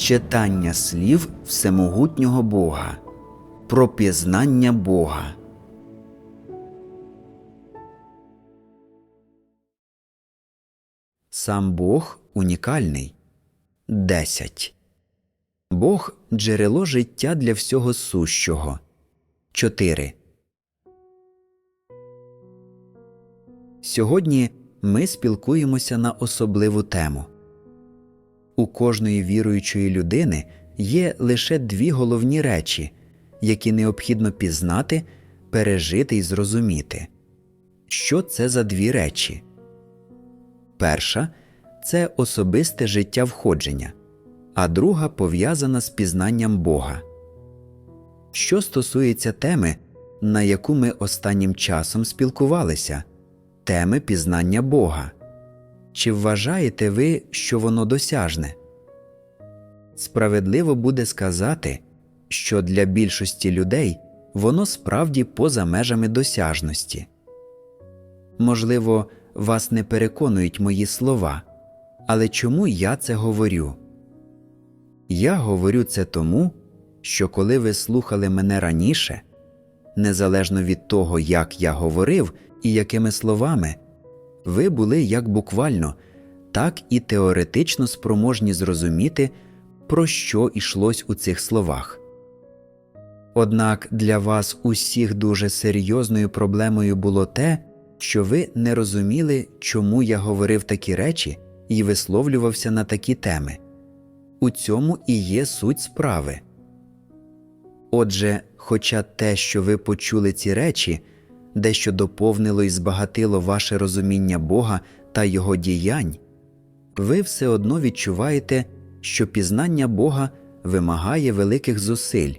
Читання слів Всемогутнього Бога. Про пізнання Бога. Сам Бог унікальний. 10. Бог джерело життя для всього сущого. 4. Сьогодні ми спілкуємося на особливу тему. У кожної віруючої людини є лише дві головні речі, які необхідно пізнати, пережити і зрозуміти. Що це за дві речі? Перша це особисте життя входження, а друга пов'язана з пізнанням Бога. Що стосується теми, на яку ми останнім часом спілкувалися, теми пізнання Бога. Чи вважаєте ви, що воно досяжне? Справедливо буде сказати, що для більшості людей воно справді поза межами досяжності. Можливо, вас не переконують мої слова, але чому я це говорю? Я говорю це тому, що коли ви слухали мене раніше, незалежно від того, як я говорив і якими словами, ви були як буквально, так і теоретично спроможні зрозуміти, про що йшлось у цих словах. Однак для вас усіх дуже серйозною проблемою було те, що ви не розуміли, чому я говорив такі речі і висловлювався на такі теми. У цьому і є суть справи. Отже, хоча те, що ви почули ці речі, дещо доповнило і збагатило ваше розуміння Бога та Його діянь, ви все одно відчуваєте, що пізнання Бога вимагає великих зусиль.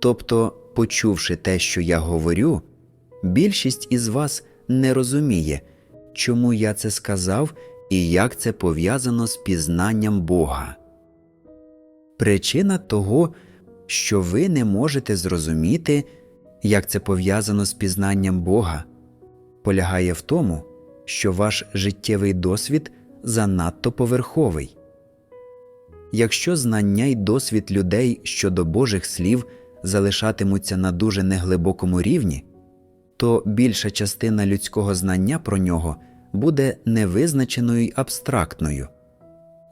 Тобто, почувши те, що я говорю, більшість із вас не розуміє, чому я це сказав і як це пов'язано з пізнанням Бога. Причина того, що ви не можете зрозуміти, як це пов'язано з пізнанням Бога, полягає в тому, що ваш життєвий досвід занадто поверховий. Якщо знання й досвід людей щодо Божих слів залишатимуться на дуже неглибокому рівні, то більша частина людського знання про нього буде невизначеною й абстрактною,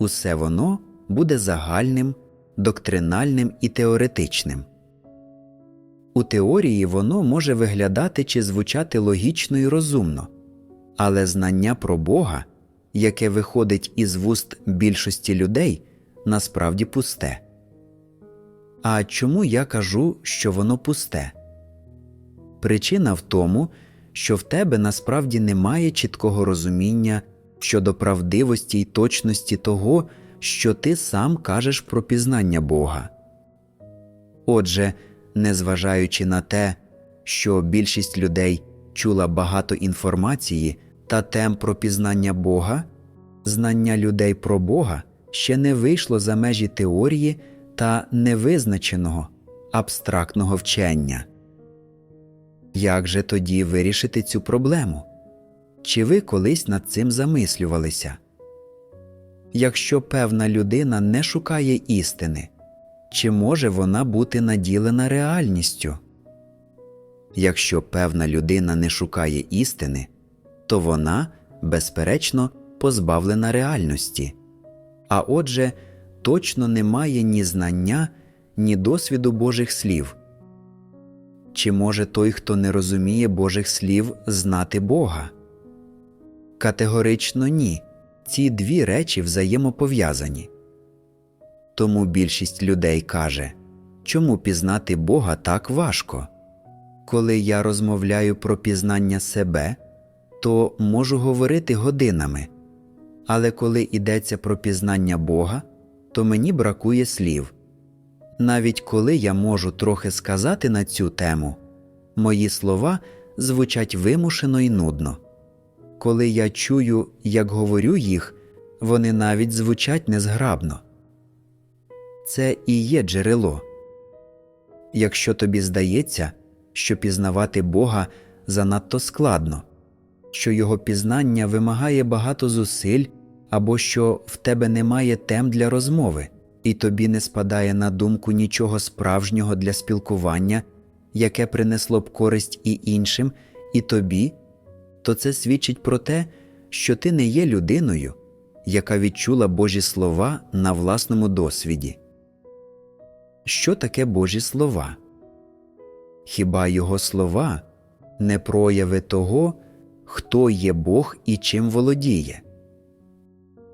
усе воно буде загальним, доктринальним і теоретичним. У теорії воно може виглядати чи звучати логічно і розумно, але знання про Бога, яке виходить із вуст більшості людей, насправді пусте. А чому я кажу, що воно пусте? Причина в тому, що в тебе насправді немає чіткого розуміння щодо правдивості й точності того, що ти сам кажеш про пізнання Бога. Отже, незважаючи на те, що більшість людей чула багато інформації та тем про пізнання Бога, знання людей про Бога ще не вийшло за межі теорії та невизначеного абстрактного вчення. Як же тоді вирішити цю проблему? Чи ви колись над цим замислювалися? Якщо певна людина не шукає істини, чи може вона бути наділена реальністю? Якщо певна людина не шукає істини, то вона, безперечно, позбавлена реальності, а отже, точно не має ні знання, ні досвіду Божих слів. Чи може той, хто не розуміє Божих слів, знати Бога? Категорично ні. Ці дві речі взаємопов'язані. Тому більшість людей каже, чому пізнати Бога так важко? Коли я розмовляю про пізнання себе, то можу говорити годинами, але коли йдеться про пізнання Бога, то мені бракує слів. Навіть коли я можу трохи сказати на цю тему, мої слова звучать вимушено і нудно. Коли я чую, як говорю їх, вони навіть звучать незграбно. Це і є джерело. Якщо тобі здається, що пізнавати Бога занадто складно, що його пізнання вимагає багато зусиль або що в тебе немає тем для розмови, і тобі не спадає на думку нічого справжнього для спілкування, яке принесло б користь і іншим, і тобі, то це свідчить про те, що ти не є людиною, яка відчула Божі слова на власному досвіді. Що таке Божі слова? Хіба його слова не прояви того, хто є Бог і чим володіє?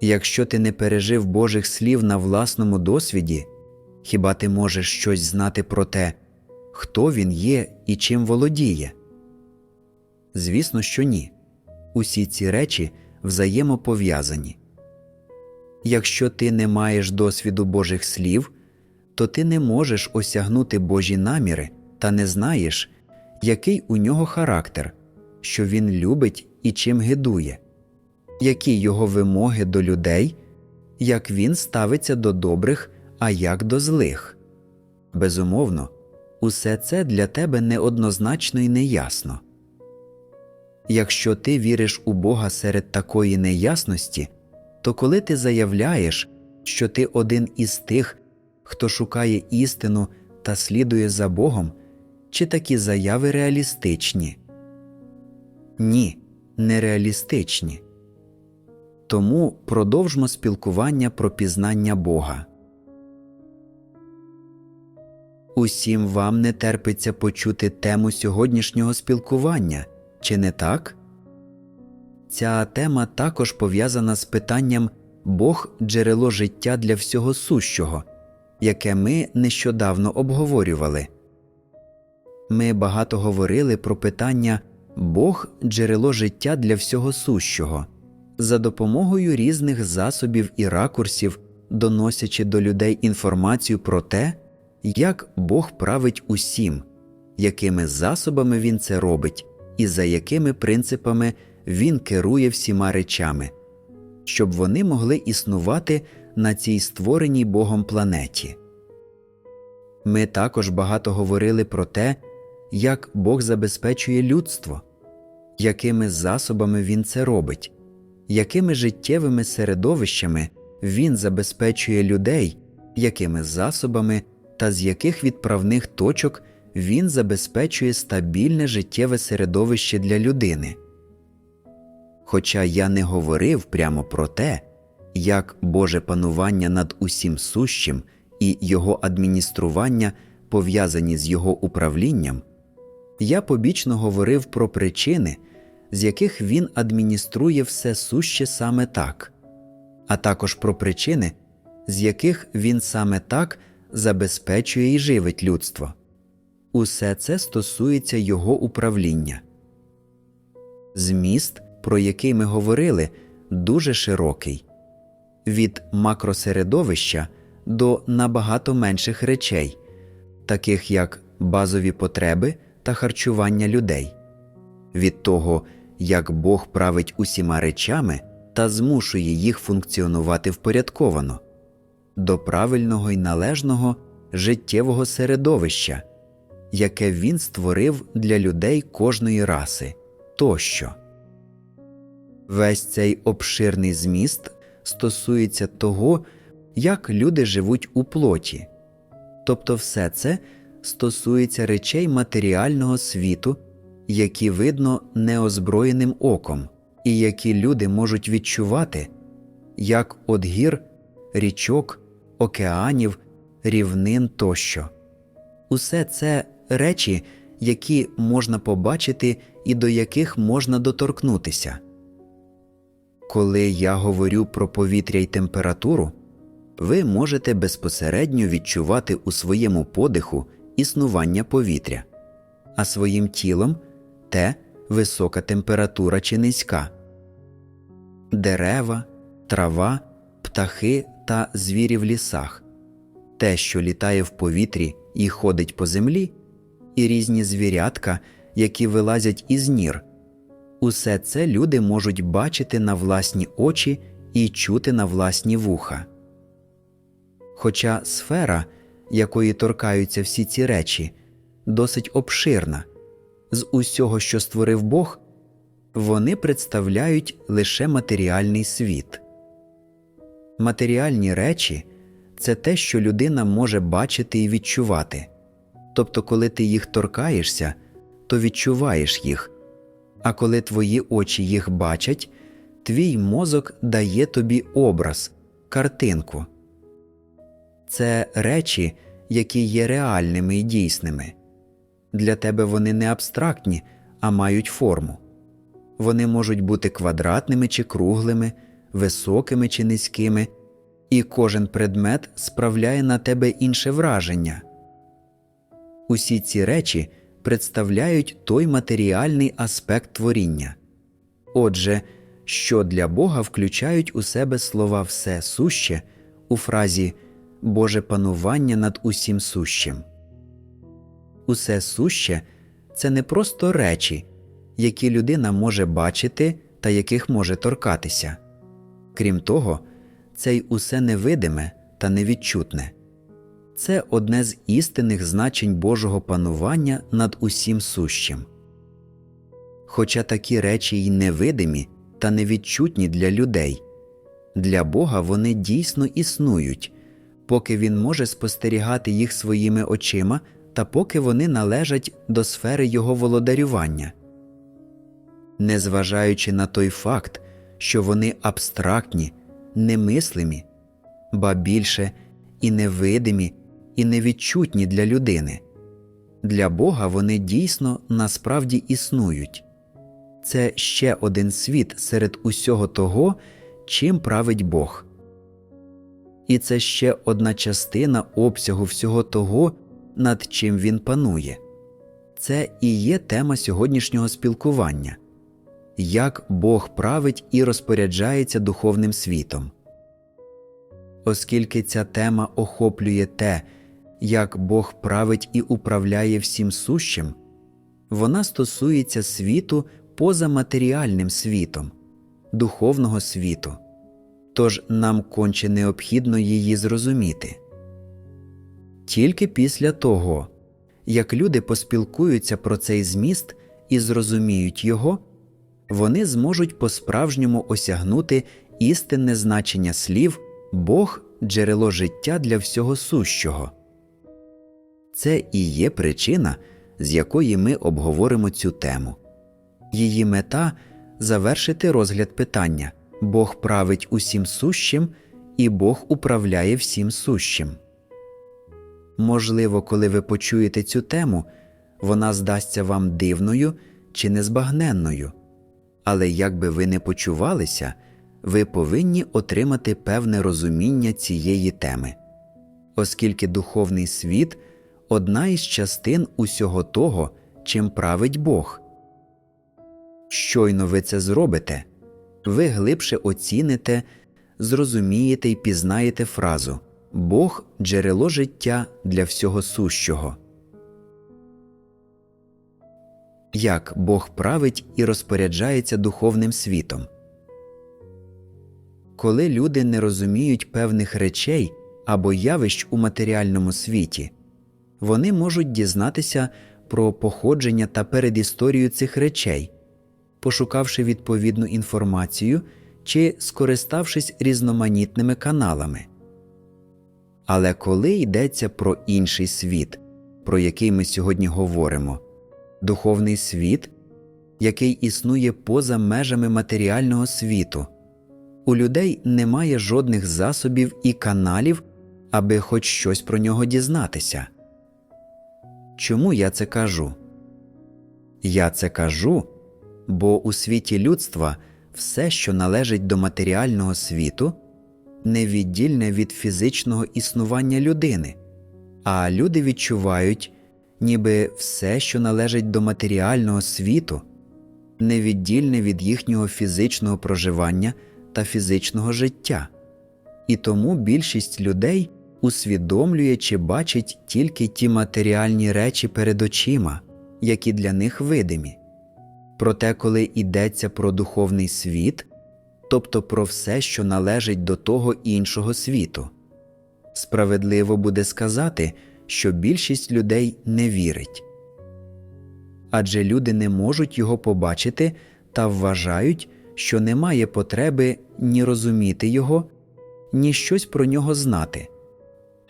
Якщо ти не пережив Божих слів на власному досвіді, хіба ти можеш щось знати про те, хто він є і чим володіє? Звісно, що ні. Усі ці речі взаємопов'язані. Якщо ти не маєш досвіду Божих слів, то ти не можеш осягнути Божі наміри та не знаєш, який у нього характер, що він любить і чим гидує, які його вимоги до людей, як він ставиться до добрих, а як до злих. Безумовно, усе це для тебе неоднозначно і неясно. Якщо ти віриш у Бога серед такої неясності, то коли ти заявляєш, що ти один із тих, хто шукає істину та слідує за Богом, чи такі заяви реалістичні? Ні, нереалістичні. Тому продовжмо спілкування про пізнання Бога. Усім вам не терпиться почути тему сьогоднішнього спілкування, чи не так? Ця тема також пов'язана з питанням Бог джерело життя для всього сущого, яке ми нещодавно обговорювали. Ми багато говорили про питання Бог джерело життя для всього сущого за допомогою різних засобів і ракурсів, доносячи до людей інформацію про те, як Бог править усім, якими засобами Він це робить, і за якими принципами Він керує всіма речами, щоб вони могли існувати на цій створеній Богом планеті. Ми також багато говорили про те, як Бог забезпечує людство, якими засобами Він це робить, якими життєвими середовищами Він забезпечує людей, якими засобами та з яких відправних точок Він забезпечує стабільне життєве середовище для людини. Хоча я не говорив прямо про те, як Боже панування над усім сущим і Його адміністрування пов'язані з Його управлінням, я побічно говорив про причини, з яких Він адмініструє все суще саме так, а також про причини, з яких Він саме так забезпечує і живить людство. Усе це стосується Його управління. Зміст, про який ми говорили, дуже широкий від макросередовища до набагато менших речей, таких як базові потреби та харчування людей, від того, як Бог править усіма речами та змушує їх функціонувати впорядковано, до правильного і належного життєвого середовища, яке Він створив для людей кожної раси тощо. Весь цей обширний зміст стосується того, як люди живуть у плоті, тобто все це стосується речей матеріального світу, які видно неозброєним оком, і які люди можуть відчувати, як от гір, річок, океанів, рівнин тощо. Усе це речі, які можна побачити і до яких можна доторкнутися. Коли я говорю про повітря й температуру, ви можете безпосередньо відчувати у своєму подиху існування повітря, а своїм тілом те висока температура чи низька. Дерева, трава, птахи та звірі в лісах, те, що літає в повітрі і ходить по землі, і різні звірятка, які вилазять із нір. Усе це люди можуть бачити на власні очі і чути на власні вуха. Хоча сфера, якої торкаються всі ці речі, досить обширна, з усього, що створив Бог, вони представляють лише матеріальний світ. Матеріальні речі це те, що людина може бачити і відчувати. Тобто, коли ти їх торкаєшся, то відчуваєш їх, а коли твої очі їх бачать, твій мозок дає тобі образ, картинку. Це речі, які є реальними і дійсними. Для тебе вони не абстрактні, а мають форму. Вони можуть бути квадратними чи круглими, високими чи низькими, і кожен предмет справляє на тебе інше враження. Усі ці речі представляють той матеріальний аспект творіння. Отже, що для Бога включають у себе слова все суще у фразі Боже панування над усім сущим. Усе суще це не просто речі, які людина може бачити та яких може торкатися. Крім того, це й усе невидиме та невідчутне. Це одне з істинних значень Божого панування над усім сущим. Хоча такі речі й невидимі та невідчутні для людей, для Бога вони дійсно існують, поки Він може спостерігати їх своїми очима та поки вони належать до сфери Його володарювання. Незважаючи на той факт, що вони абстрактні, немислимі, ба більше і невидимі, і невідчутні для людини. Для Бога вони дійсно насправді існують. Це ще один світ серед усього того, чим править Бог. І це ще одна частина обсягу всього того, над чим він панує. Це і є тема сьогоднішнього спілкування як Бог править і розпоряджається духовним світом. Оскільки ця тема охоплює те, як Бог править і управляє всім сущим, вона стосується світу поза матеріальним світом, духовного світу, тож нам конче необхідно її зрозуміти. Тільки після того, як люди поспілкуються про цей зміст і зрозуміють його, вони зможуть по-справжньому осягнути істинне значення слів Бог джерело життя для всього сущого. Це і є причина, з якої ми обговоримо цю тему. Її мета завершити розгляд питання Бог править усім сущим і Бог управляє всім сущим. Можливо, коли ви почуєте цю тему, вона здасться вам дивною чи незбагненною, але як би ви не почувалися, ви повинні отримати певне розуміння цієї теми, оскільки духовний світ одна із частин усього того, чим править Бог. Щойно ви це зробите, ви глибше оціните, зрозумієте і пізнаєте фразу Бог джерело життя для всього сущого. Як Бог править і розпоряджається духовним світом. Коли люди не розуміють певних речей або явищ у матеріальному світі, вони можуть дізнатися про походження та передісторію цих речей, пошукавши відповідну інформацію чи скориставшись різноманітними каналами. Але коли йдеться про інший світ, про який ми сьогодні говоримо, духовний світ, який існує поза межами матеріального світу, у людей немає жодних засобів і каналів, аби хоч щось про нього дізнатися. Чому я це кажу? Я це кажу, бо у світі людства все, що належить до матеріального світу, невіддільне від фізичного існування людини, а люди відчувають, ніби все, що належить до матеріального світу, невіддільне від їхнього фізичного проживання та фізичного життя, і тому більшість людей усвідомлює чи бачить тільки ті матеріальні речі перед очима, які для них видимі. Проте, коли йдеться про духовний світ, тобто про все, що належить до того іншого світу, справедливо буде сказати, що більшість людей не вірить. Адже люди не можуть його побачити та вважають, що немає потреби ні розуміти його, ні щось про нього знати,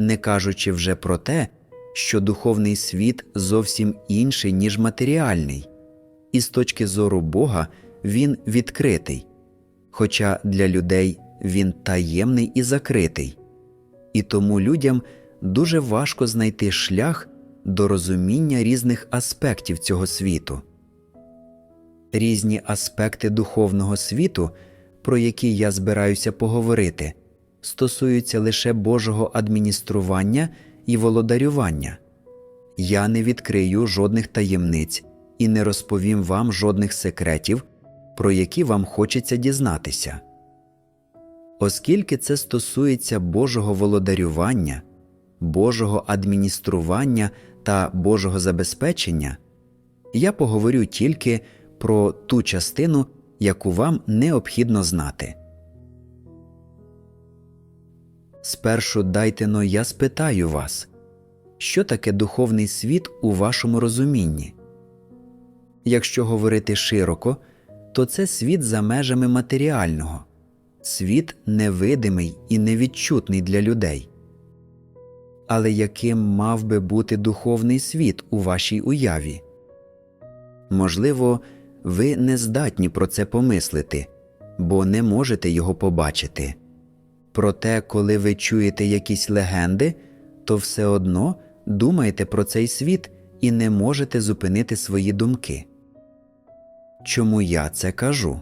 не кажучи вже про те, що духовний світ зовсім інший, ніж матеріальний, і з точки зору Бога він відкритий, хоча для людей він таємний і закритий, і тому людям дуже важко знайти шлях до розуміння різних аспектів цього світу. Різні аспекти духовного світу, про які я збираюся поговорити, стосуються лише Божого адміністрування і володарювання. Я не відкрию жодних таємниць і не розповім вам жодних секретів, про які вам хочеться дізнатися. Оскільки це стосується Божого володарювання, Божого адміністрування та Божого забезпечення, я поговорю тільки про ту частину, яку вам необхідно знати. Спершу дайте но я спитаю вас, що таке духовний світ у вашому розумінні? Якщо говорити широко, то це світ за межами матеріального, світ невидимий і невідчутний для людей. Але яким мав би бути духовний світ у вашій уяві? Можливо, ви не здатні про це помислити, бо не можете його побачити. Проте, коли ви чуєте якісь легенди, то все одно думаєте про цей світ і не можете зупинити свої думки. Чому я це кажу?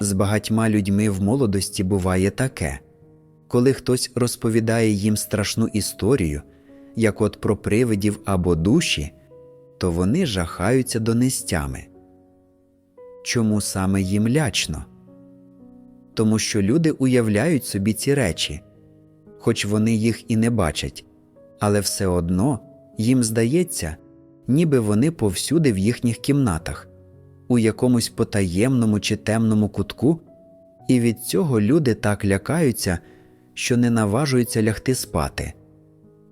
З багатьма людьми в молодості буває таке коли хтось розповідає їм страшну історію, як от про привидів або душі, то вони жахаються донестями. Чому саме їм лячно? Тому що люди уявляють собі ці речі, хоч вони їх і не бачать, але все одно їм здається, ніби вони повсюди в їхніх кімнатах, у якомусь потаємному чи темному кутку, і від цього люди так лякаються, що не наважуються лягти спати.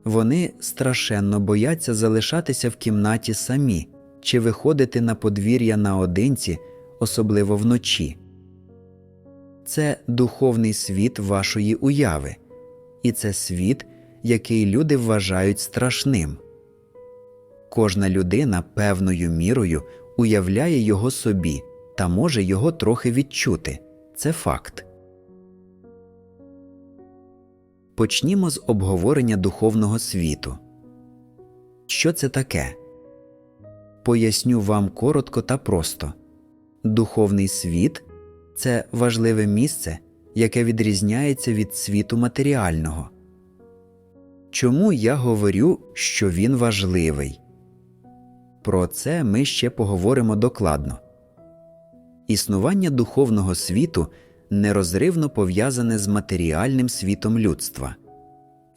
Вони страшенно бояться залишатися в кімнаті самі чи виходити на подвір'я наодинці, особливо вночі. Це духовний світ вашої уяви, і це світ, який люди вважають страшним. Кожна людина певною мірою уявляє його собі та може його трохи відчути це факт. Почнімо з обговорення духовного світу. Що це таке? Поясню вам коротко та просто духовний світ це важливе місце, яке відрізняється від світу матеріального. Чому я говорю, що він важливий? Про це ми ще поговоримо докладно. Існування духовного світу нерозривно пов'язане з матеріальним світом людства.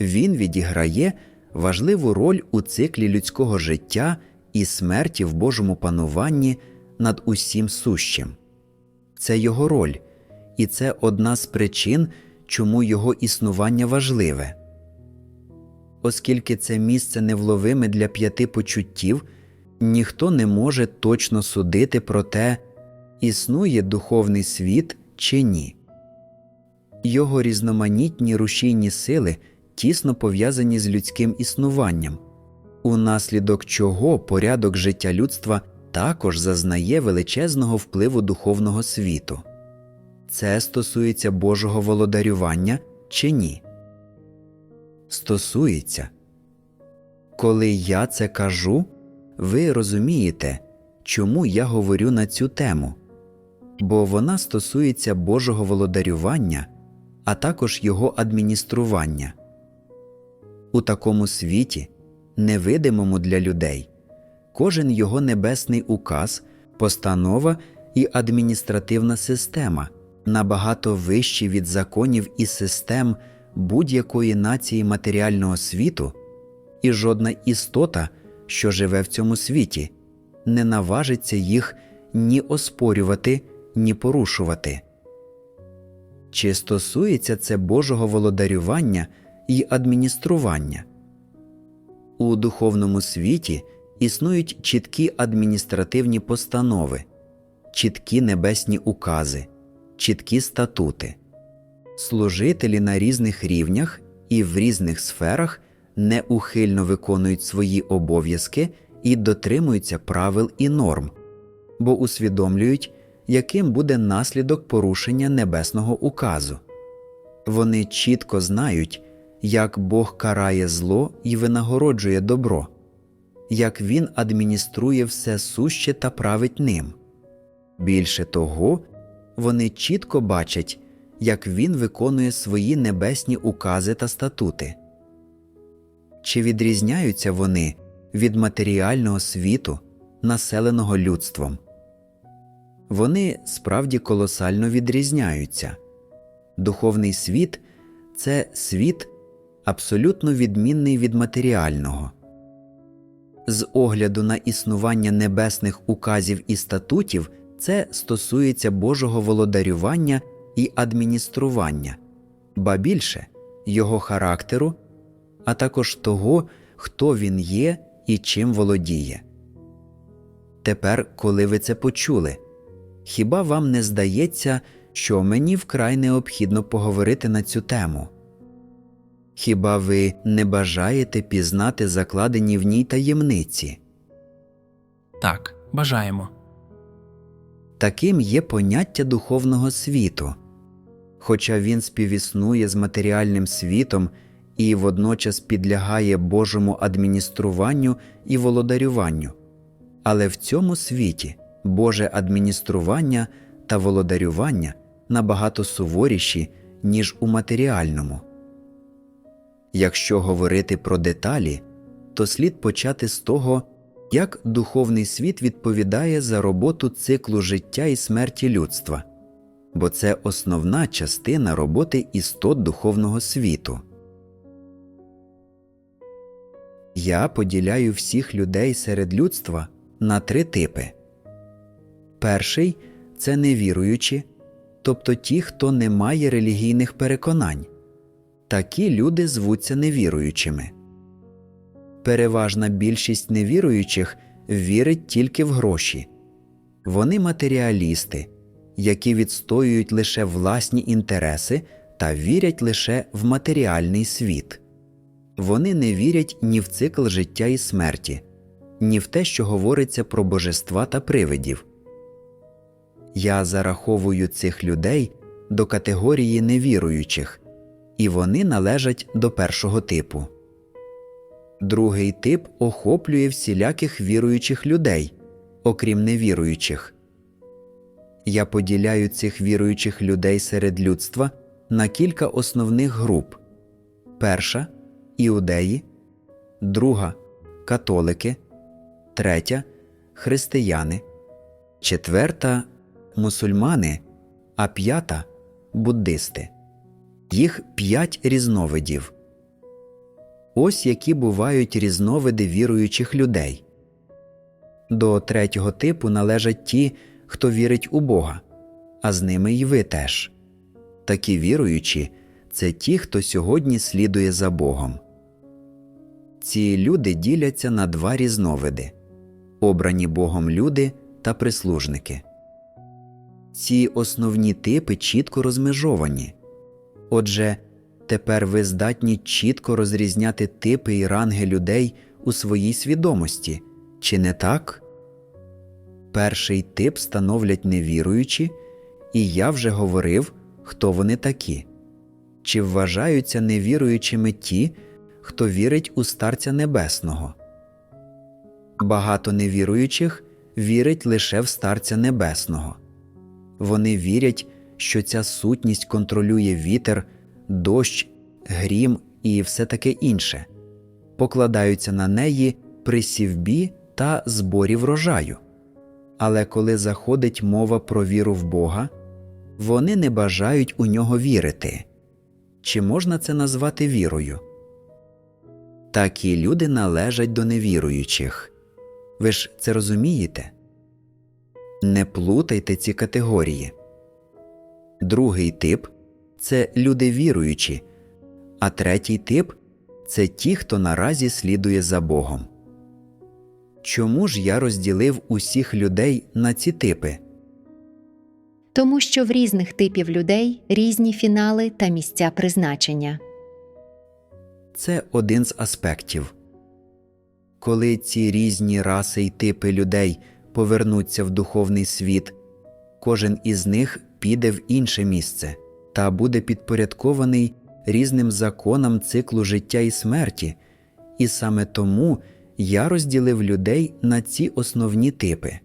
Він відіграє важливу роль у циклі людського життя і смерті в Божому пануванні над усім сущим. Це його роль, і це одна з причин, чому його існування важливе. Оскільки це місце невловиме для п'яти почуттів, ніхто не може точно судити про те, існує духовний світ чи ні. Його різноманітні рушійні сили тісно пов'язані з людським існуванням, унаслідок чого порядок життя людства також зазнає величезного впливу духовного світу. Це стосується Божого володарювання чи ні? Стосується. Коли я це кажу, ви розумієте, чому я говорю на цю тему бо вона стосується Божого володарювання, а також його адміністрування. У такому світі, невидимому для людей, кожен його небесний указ, постанова і адміністративна система набагато вищі від законів і систем будь-якої нації матеріального світу, і жодна істота, що живе в цьому світі, не наважиться їх ні оспорювати, ні порушувати. Чи стосується це Божого володарювання і адміністрування? У духовному світі існують чіткі адміністративні постанови, чіткі небесні укази, чіткі статути. Служителі на різних рівнях і в різних сферах неухильно виконують свої обов'язки і дотримуються правил і норм, бо усвідомлюють, яким буде наслідок порушення небесного указу. Вони чітко знають, як Бог карає зло і винагороджує добро, як Він адмініструє все суще та править ним. Більше того, вони чітко бачать, як Він виконує свої небесні укази та статути. Чи відрізняються вони від матеріального світу, населеного людством? Вони справді колосально відрізняються. Духовний світ це світ абсолютно відмінний від матеріального. З огляду на існування небесних указів і статутів це стосується Божого володарювання і адміністрування, ба більше його характеру, а також того, хто він є і чим володіє. Тепер, коли ви це почули, хіба вам не здається, що мені вкрай необхідно поговорити на цю тему? Хіба ви не бажаєте пізнати закладені в ній таємниці? Так, бажаємо. Таким є поняття духовного світу. Хоча він співіснує з матеріальним світом і водночас підлягає Божому адмініструванню і володарюванню, але в цьому світі Боже адміністрування та володарювання набагато суворіші, ніж у матеріальному. Якщо говорити про деталі, то слід почати з того, як духовний світ відповідає за роботу циклу життя і смерті людства, бо це основна частина роботи істот духовного світу. Я поділяю всіх людей серед людства на три типи. Перший це невіруючі, тобто ті, хто не має релігійних переконань. Такі люди звуться невіруючими. Переважна більшість невіруючих вірить тільки в гроші. Вони матеріалісти, які відстоюють лише власні інтереси та вірять лише в матеріальний світ. Вони не вірять ні в цикл життя і смерті, ні в те, що говориться про божества та привидів. Я зараховую цих людей до категорії невіруючих, і вони належать до першого типу. Другий тип охоплює всіляких віруючих людей, окрім невіруючих. Я поділяю цих віруючих людей серед людства на кілька основних груп: перша іудеї, друга католики, третя християни, четверта мусульмани, а п'ята буддисти. Їх п'ять різновидів. Ось які бувають різновиди віруючих людей. До третього типу належать ті, хто вірить у Бога, а з ними й ви теж. Такі віруючі це ті, хто сьогодні слідує за Богом. Ці люди діляться на два різновиди обрані Богом люди та прислужники. Ці основні типи чітко розмежовані. Отже, тепер ви здатні чітко розрізняти типи і ранги людей у своїй свідомості, чи не так? Перший тип становлять невіруючі, і я вже говорив, хто вони такі. Чи вважаються невіруючими ті, хто вірить у Старця Небесного? Багато невіруючих вірить лише в Старця Небесного. Вони вірять, що ця сутність контролює вітер, дощ, грім і все таке інше, покладаються на неї при сівбі та зборі врожаю. Але коли заходить мова про віру в Бога, вони не бажають у нього вірити. Чи можна це назвати вірою? Такі люди належать до невіруючих. Ви ж це розумієте? Не плутайте ці категорії. Другий тип це люди віруючі, а третій тип це ті, хто наразі слідує за Богом. Чому ж я розділив усіх людей на ці типи? тому що в різних типів людей різні фінали та місця призначення. це один з аспектів. Коли ці різні раси й типи людей повернуться в духовний світ, кожен із них піде в інше місце та буде підпорядкований різним законам циклу життя і смерті, і саме тому я розділив людей на ці основні типи.